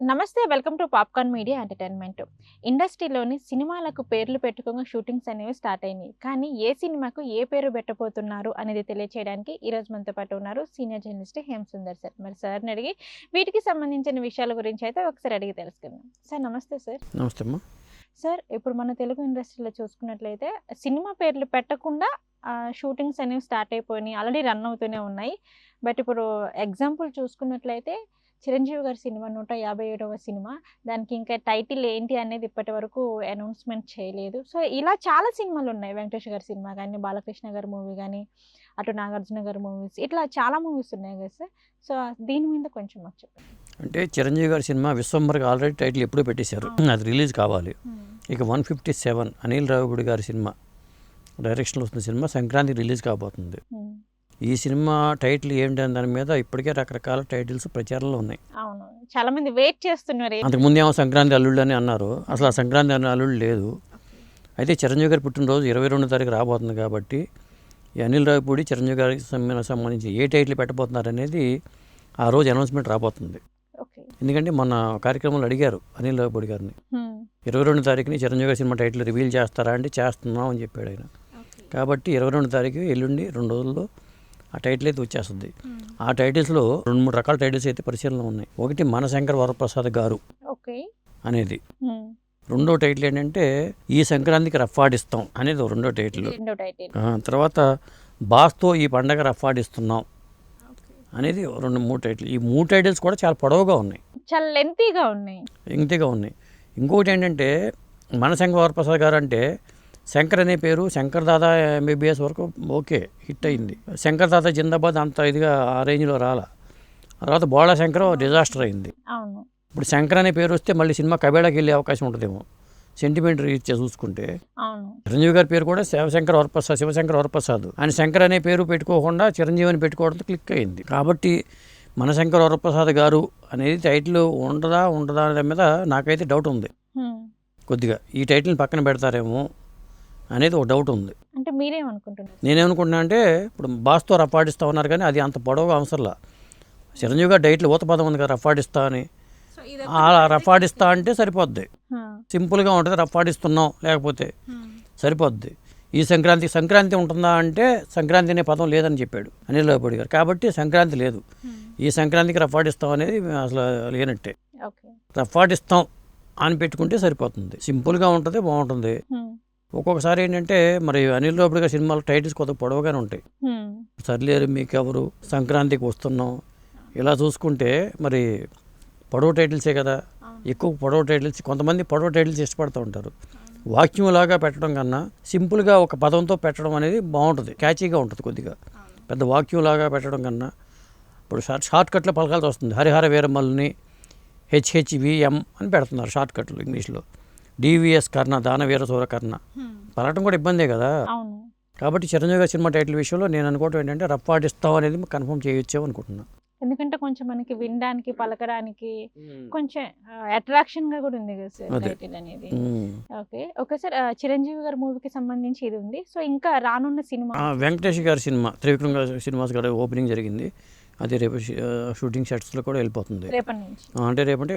నమస్తే welcome to popcorn media entertainment. ఇండస్ట్రీలోని సినిమాలకు పేర్లు పెట్టుకుని షూటింగ్స్ అనేవి స్టార్ట్ అయినాయి. కానీ ఏ సినిమాకు ఏ పేరు పెట్టబోతున్నారు అనేది తెలియచేయడానికి ఈ రోజు మనతో పాటు ఉన్నారు senior journalist Hem Sundar sir. మరి సార్ని అడిగి వీటికి సంబంధించిన విషయాల గురించి అయితే ఒకసారి అడిగి తెలుసుకుందాం. సార్ నమస్తే సార్. నమస్తే అమ్మా. సార్ ఇప్పుడు మన తెలుగు ఇండస్ట్రీలో చూసుకున్నట్లయితే సినిమా పేర్లు పెట్టకుండా షూటింగ్స్ అనేవి స్టార్ట్ అయిపోయినాయి. ఆల్రెడీ రన్ అవుతూనే ఉన్నాయి. బట్ ఇప్పుడు ఎగ్జాంపుల్ చూసుకున్నట్లయితే చిరంజీవి గారి సినిమా నూట యాభై ఏడవ సినిమా. దానికి ఇంకా టైటిల్ ఏంటి అనేది ఇప్పటి వరకు అనౌన్స్మెంట్ చేయలేదు. సో ఇలా చాలా సినిమాలు ఉన్నాయి. వెంకటేష్ గారి సినిమా కానీ బాలకృష్ణ గారి మూవీ కానీ అటు నాగార్జున గారి మూవీస్ ఇట్లా చాలా మూవీస్ ఉన్నాయి కదా సార్. సో దీని మీద కొంచెం మాకు చెప్పండి. అంటే చిరంజీవి గారి సినిమా విశ్వంబర్కి ఆల్రెడీ టైటిల్ ఎప్పుడూ పెట్టేశారు. అది రిలీజ్ కావాలి. ఇక one fifty seven Anil Ravipudi గారి సినిమా డైరెక్షన్లో వస్తున్న సినిమా సంక్రాంతి రిలీజ్ కాబోతుంది. ఈ సినిమా టైటిల్ ఏంటి అనే దాని మీద ఇప్పటికే రకరకాల టైటిల్స్ ప్రచారంలో ఉన్నాయి. అవును. చాలా మంది వెయిట్ చేస్తున్నారు ఏ- అంతకుముందు ఏమో సంక్రాంతి అల్లుళ్ళు అని అన్నారు. అసలు ఆ సంక్రాంతి అనే అల్లుళ్ళు లేదు అయితే చిరంజీవి గారి పుట్టినరోజు ఇరవై రెండో తారీఖు రాబోతుంది కాబట్టి ఈ అనిల్ రావిపూడి చిరంజీవి గారికి సంబంధించి ఏ టైటిల్ పెట్టబోతున్నారు అనేది ఆ రోజు అనౌన్స్మెంట్ రాబోతుంది. ఎందుకంటే మొన్న కార్యక్రమంలో అడిగారు అనిల్ రావిపూడి గారిని. ఇరవై రెండు తారీఖుని చిరంజీవి గారి సినిమా టైటిల్ రివీల్ చేస్తారా అంటే చేస్తున్నాం అని చెప్పాడు ఆయన. కాబట్టి ఇరవై రెండు తారీఖు ఎల్లుండి రెండు రోజుల్లో ఆ టైటిల్ అయితే వచ్చేస్తుంది. ఆ టైటిల్స్లో రెండు మూడు రకాల టైటిల్స్ అయితే పరిశీలన ఉన్నాయి. ఒకటి మనశంకర్ వరప్రసాద్ గారు అనేది. రెండో టైటిల్ ఏంటంటే ఈ సంక్రాంతికి రఫాడిస్తాం అనేది రెండో టైటిల్. తర్వాత బాస్తో ఈ పండగ రఫాడిస్తున్నాం అనేది రెండు మూడు టైటిల్. ఈ మూడు టైటిల్స్ కూడా చాలా పొడవుగా ఉన్నాయి. చాలా లెంతీగా ఉన్నాయి. ఇంతగా ఉన్నాయి. ఇంకొకటి ఏంటంటే మనశంకర్ వరప్రసాద్ గారు అంటే శంకర్ అనే పేరు శంకర్ దాదా ఎంబీబీఎస్ వరకు ఓకే హిట్ అయింది. శంకర్ దాదా జిందాబాద్ అంత ఇదిగా ఆ రేంజ్లో రాల. తర్వాత బోళా శంకర్ డిజాస్టర్ అయింది. ఇప్పుడు శంకర్ అనే పేరు వస్తే మళ్ళీ సినిమా కబేళాకి వెళ్ళే అవకాశం ఉంటుందేమో. సెంటిమెంట్ రీచ్ చూసుకుంటే. చిరంజీవి గారి పేరు కూడా శివశంకర్ వరప్రసాద్ శివశంకర్ వరప్రసాద్. ఆయన శంకర్ అనే పేరు పెట్టుకోకుండా చిరంజీవి అని పెట్టుకోవడంతో క్లిక్ అయింది. కాబట్టి మనశంకర్ వరప్రసాద్ గారు అనేది టైటిల్ ఉండదా ఉండదా అనే మీద నాకైతే డౌట్ ఉంది. కొద్దిగా ఈ టైటిల్ని పక్కన పెడతారేమో. అనేది ఒక డౌట్ ఉంది. అంటే మీరేమనుకుంటున్నారు? నేనేమనుకుంటున్నా అంటే ఇప్పుడు బాస్తో రఫాడిస్తా ఉన్నారు కానీ అది అంత పొడవుగా అవసరంలా. చిరంజీవి గారు టైటిల్ ఊత పదం ఉంది కదా రఫాడిస్తా అని. ఆ రఫాడిస్తా అంటే సరిపోద్ది. సింపుల్గా ఉంటుంది రఫాడిస్తున్నాం లేకపోతే. సరిపోద్ది. ఈ సంక్రాంతి సంక్రాంతి ఉంటుందా అంటే సంక్రాంతి అనే పదం లేదని చెప్పాడు అనిల్ రావుపూడి గారు. కాబట్టి సంక్రాంతి లేదు. ఈ సంక్రాంతికి రఫాడిస్తాం అనేది అసలు లేనట్టే. రఫాడిస్తాం అని పెట్టుకుంటే సరిపోతుంది. సింపుల్గా ఉంటుంది బాగుంటుంది. ఒక్కొక్కసారి ఏంటంటే మరి అనిల్ రావుపూడి గారి సినిమాలో టైటిల్స్ కొద్దిగా పొడవుగానే ఉంటాయి. సర్లేరు మీకెవరు? సంక్రాంతికి వస్తున్నాం. ఇలా చూసుకుంటే మరి పొడవు టైటిల్సే కదా. ఎక్కువ పొడవు టైటిల్స్ కొంతమంది పొడవు టైటిల్స్ ఇష్టపడుతూ ఉంటారు. వాక్యంలాగా పెట్టడం కన్నా సింపుల్గా ఒక పదంతో పెట్టడం అనేది బాగుంటుంది. క్యాచీగా ఉంటుంది కొద్దిగా. పెద్ద వాక్యంలాగా పెట్టడం కన్నా ఇప్పుడు షార్ట్ షార్ట్ కట్లో పలకాల్సి వస్తుంది. హరిహర వీరమల్ని హెచ్హెచ్విఎం అని పెడుతున్నారు షార్ట్ కట్లు ఇంగ్లీష్లో. డివిఎస్ కర్ణ దానవీర సూర కర్ణ. ఉమ్. పలకటం కూడా ఇబ్బందే కదా? అవును. కాబట్టి చిరంజీవి గారి సినిమా టైటిల్ విషయంలో నేను అనుకోవటం ఏంటంటే రఫ్ ఆడిస్తాం అనేది కన్ఫర్మ్ చేయొచ్చాం అనుకుంటున్నా. ఎందుకంటే కొంచెం మనకి వినడానికి పలకడానికి కొంచెం అట్రాక్షన్గా కూడా ఉంది కదా సార్. టైటిల్ అనేది. ఓకే. ఓకే సార్ చిరంజీవి గారి మూవీకి సంబంధించి ఇది ఉంది. సో ఇంకా రానున్న సినిమా వెంకటేష్ గారి సినిమా త్రివిక్రమ్ గారి సినిమాస్ గారి ఓపెనింగ్ జరిగింది. అది రేపు షూటింగ్ సెట్స్లో కూడా వెళ్ళిపోతుంది. అంటే రేపంటే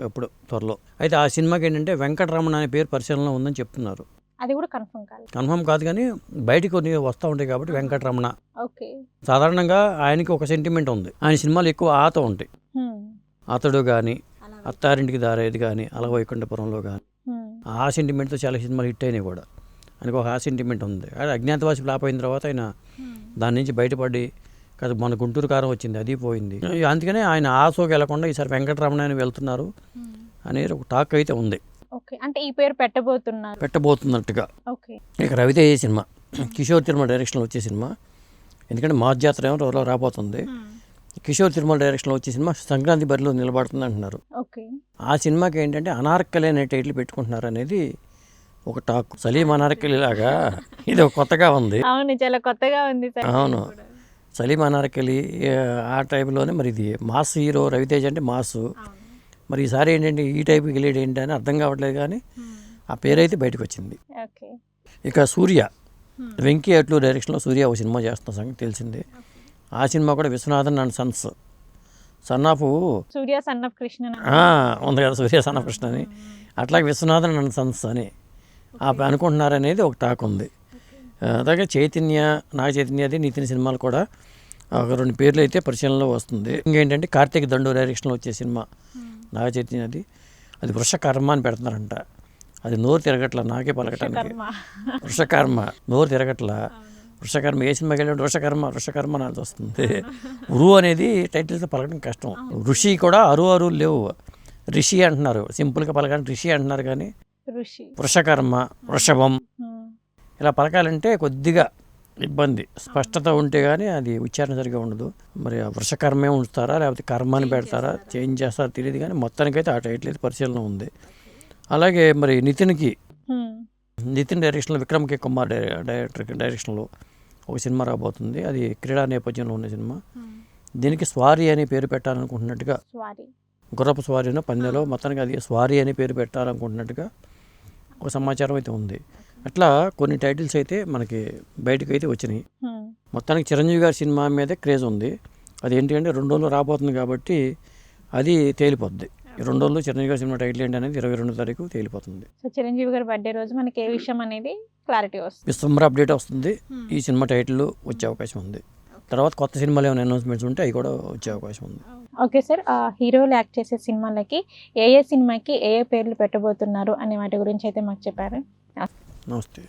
ఎప్పుడు త్వరలో. అయితే ఆ సినిమాకి ఏంటంటే వెంకటరమణ అనే పేరు పరిశీలనలో ఉందని చెప్తున్నారు. అది కూడా కన్ఫర్మ్ కాదు కన్ఫర్మ్ కాదు కానీ బయటికి కొన్ని వస్తూ ఉంటాయి కాబట్టి వెంకటరమణ. ఓకే. సాధారణంగా ఆయనకి ఒక సెంటిమెంట్ ఉంది. ఆయన సినిమాలు ఎక్కువ ఆత ఉంటాయి. అతడు కానీ అత్తారింటికి దారేది కానీ అలవైకుంఠపురంలో కానీ ఉమ్. ఆ సెంటిమెంట్తో చాలా సినిమాలు హిట్ అయినాయి కూడా. ఆయనకు ఒక ఆ సెంటిమెంట్ ఉంది. అది అజ్ఞాతవాసి ఫ్లాప్ అయిన తర్వాత ఆయన దాని నుంచి బయటపడి కదా మన గుంటూరు కారం వచ్చింది అది పోయింది. అందుకనే ఆయన ఆ షోకి వెళ్ళకుండా ఈసారి వెంకటరమణ అని వెళ్తున్నారు ఉమ్. అనేది ఒక టాక్ అయితే ఉంది. ఓకే అంటే ఈ పేరు పెట్టబోతున్నారు. పెట్టబోతున్నట్టుగా. ఓకే. ఇక రవితేజ సినిమా? కిషోర్ తిరుమల డైరెక్షన్లో వచ్చే సినిమా. ఎందుకంటే మా జాతర ఏమో రాబోతుంది. కిషోర్ తిరుమల డైరెక్షన్లో వచ్చే సినిమా సంక్రాంతి బరిలో నిలబడుతుంది అంటున్నారు. ఓకే. ఆ సినిమాకి ఏంటంటే అనార్కలి అనే టైటిల్ పెట్టుకుంటున్నారు అనేది ఒక టాక్. సలీం అనార్కలి లాగా ఇది ఒక కొత్తగా ఉంది. అవును చాలా కొత్తగా ఉంది. అవును. సలీం అనార్కలి ఆ, టైప్లోనే మరి ఇది మాస్ హీరో రవితేజ్ అంటే మాస్. మరి ఈసారి ఏంటంటే ఈ టైప్కి వెళ్ళేది ఏంటి అని అర్థం కావట్లేదు కానీ ఆ పేరైతే బయటకు వచ్చింది. ఇక సూర్య వెంకీ అట్లు డైరెక్షన్లో సూర్య ఒక సినిమా చేస్తున్న సంగతి తెలిసిందే. ఆ సినిమా కూడా విశ్వనాథన్ అండ్ సన్స్. సన్నాపు సూర్య సన్ ఆఫ్ కృష్ణ ఉంది కదా సూర్య సన్నకృష్ణ అని అట్లాగే విశ్వనాథన్ నన్ను సంస్థ అని. ఆ అనుకుంటున్నారనేది ఒక టాక్ ఉంది. అలాగే చైతన్య నాగ చైతన్యది నితిన్ సినిమాలు కూడా ఒక రెండు పేర్లు అయితే పరిశీలనలో వస్తుంది. ఇంకేంటంటే కార్తీక్ దండు డైరెక్షన్లో వచ్చే సినిమా నాగ చైతన్యది అది వృషకర్మ అని పెడుతున్నారంట. అది నోరు తిరగట్ల నాకే పలకటానికి. కర్మ వృషకర్మ నోరు తిరగట్ల. వృషకర్మ ఏ సినిమాకి వెళ్ళి వృషకర్మ వృషకర్మ అని వస్తుంది. ఉరు అనేది టైటిల్స్ పలకడం కష్టం. ఋషి కూడా అరు అరు లేవు. రిషి అంటున్నారు. సింపుల్గా పలకడానికి రిషి అంటున్నారు కానీ ఋషి. వృషకర్మ వృషభం. ఇలా పలకాలంటే కొద్దిగా ఇబ్బంది. స్పష్టత ఉంటే కానీ అది ఉచ్చారణ సరిగా ఉండదు. మరి ఆ వృషకర్మే ఉంచుతారా లేకపోతే కర్మ అని పెడతారా చేంజ్ చేస్తారా తెలియదు కానీ మొత్తానికైతే ఆ టైటిల్ అయితే పరిశీలన ఉంది. అలాగే మరి నితిన్కి. నితిన్ డైరెక్షన్లో విక్రమ్ కే కుమార్ డైరెక్టర్ డైరెక్షన్లో ఒక సినిమా రాబోతుంది. అది క్రీడా నేపథ్యంలో ఉన్న సినిమా. దీనికి స్వారీ అని పేరు పెట్టాలనుకుంటున్నట్టుగా స్వారీ. గుర్రపు స్వారీనో పందెలో మొత్తానికి అది స్వారీ అని పేరు పెట్టాలనుకుంటున్నట్టుగా ఒక సమాచారం అయితే ఉంది. అట్లా కొన్ని టైటిల్స్ అయితే మనకి బయటకు అయితే వచ్చినాయి. మొత్తానికి చిరంజీవి గారి సినిమా మీదే క్రేజ్ ఉంది. అది ఏంటి అంటే రెండు రోజులు రాబోతుంది కాబట్టి అది తేలిపోద్ది. రెండు రోజులు చిరంజీవి గారి సినిమా టైటిల్ ఏంటి అనేది ఇరవై రెండో తారీఖు తేలిపోతుంది. సో చిరంజీవి గారి బర్త్డే రోజు మనకి ఏ విషయం అనేది క్లారిటీ వస్తుంది? విశ్వంబర అప్డేట్ వస్తుంది. ఈ సినిమా టైటిల్ వచ్చే అవకాశం ఉంది. తర్వాత కొత్త సినిమాలు ఏమైనా అనౌన్స్మెంట్స్ ఉంటే అవి కూడా వచ్చే అవకాశం ఉంది. ఓకే సార్ హీరోలు యాక్ట్ చేసే సినిమాలకి ఏ ఏ సినిమాకి ఏ ఏ పేర్లు పెట్టబోతున్నారు అనే వాటి గురించి అయితే మాకు చెప్పారు. నమస్తే